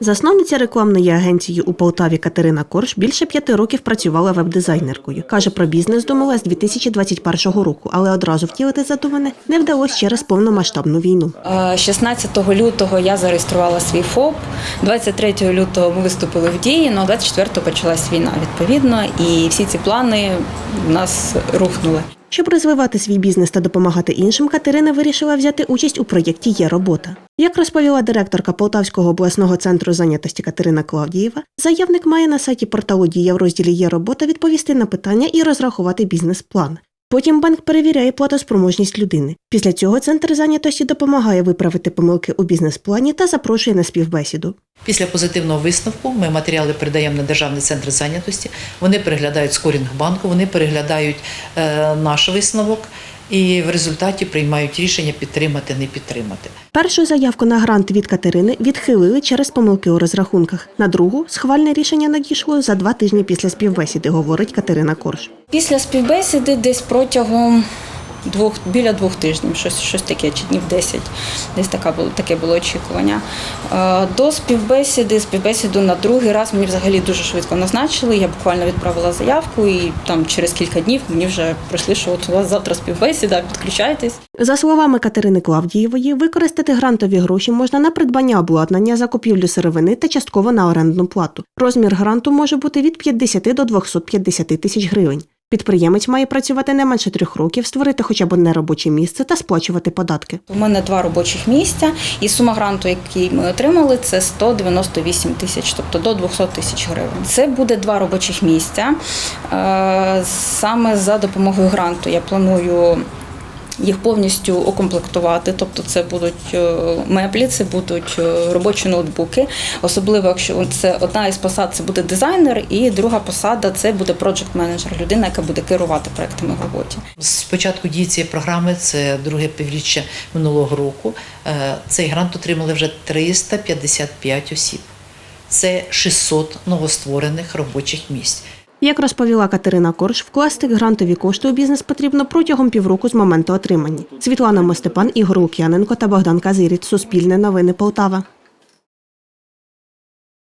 Засновниця рекламної агенції у Полтаві Катерина Корж більше п'яти років працювала веб-дизайнеркою. Каже, про бізнес думала з 2021 року, але одразу втілити задумане не вдалося через повномасштабну війну. Е, 16 лютого я зареєструвала свій ФОП. 23 лютого ми виступили в дії, ну а 24 почалась війна відповідно, і всі ці плани в нас рухнули. Щоб розвивати свій бізнес та допомагати іншим, Катерина вирішила взяти участь у проєкті Є робота. Як розповіла директорка Полтавського обласного центру зайнятості Катерина Клавдієва, заявник має на сайті порталу Дія в розділі Є робота відповісти на питання і розрахувати бізнес-план. Потім банк перевіряє платоспроможність людини. Після цього центр зайнятості допомагає виправити помилки у бізнес-плані та запрошує на співбесіду. Після позитивного висновку ми матеріали передаємо на державний центр зайнятості. Вони переглядають скорінг банку, вони переглядають е, наш висновок і в результаті приймають рішення підтримати, не підтримати. Першу заявку на грант від Катерини відхилили через помилки у розрахунках. На другу схвальне рішення надійшло за два тижні після співбесіди, говорить Катерина Корж. Після співбесіди десь протягом двох біля двох тижнів, щось, щось таке, чи днів 10, десь така було таке було очікування. Е, До співбесіди, співбесіду на другий раз мені взагалі дуже швидко назначили. Я буквально відправила заявку, і там через кілька днів мені вже прийшли, що от у вас завтра співбесіда, підключайтесь. За словами Катерини Клавдієвої, використати грантові гроші можна на придбання обладнання, закупівлю сировини та частково на орендну плату. Розмір гранту може бути від 50 до 250 тисяч гривень. Підприємець має працювати не менше трьох років, створити хоча б одне робоче місце та сплачувати податки. У мене два робочих місця, і сума гранту, який ми отримали, це 198 тисяч, тобто до 200 тисяч гривень. Це буде два робочих місця. Е, Саме за допомогою гранту я планую. Їх повністю укомплектувати, тобто це будуть е, меблі, це будуть е, робочі ноутбуки. Особливо, якщо це одна із посад, це буде дизайнер, і друга посада це буде проджект менеджер людина, яка буде керувати проектами в роботі. З початку дії цієї програми, це друге півріччя минулого року, е, цей грант отримали вже 355 осіб. Це 600 новостворених робочих місць. Як розповіла Катерина Корж, вкласти грантові кошти у бізнес потрібно протягом півроку з моменту отримання. Світлана Мостепан, Ігор Лук'яненко та Богдан Казиріць. Суспільне новини Полтава.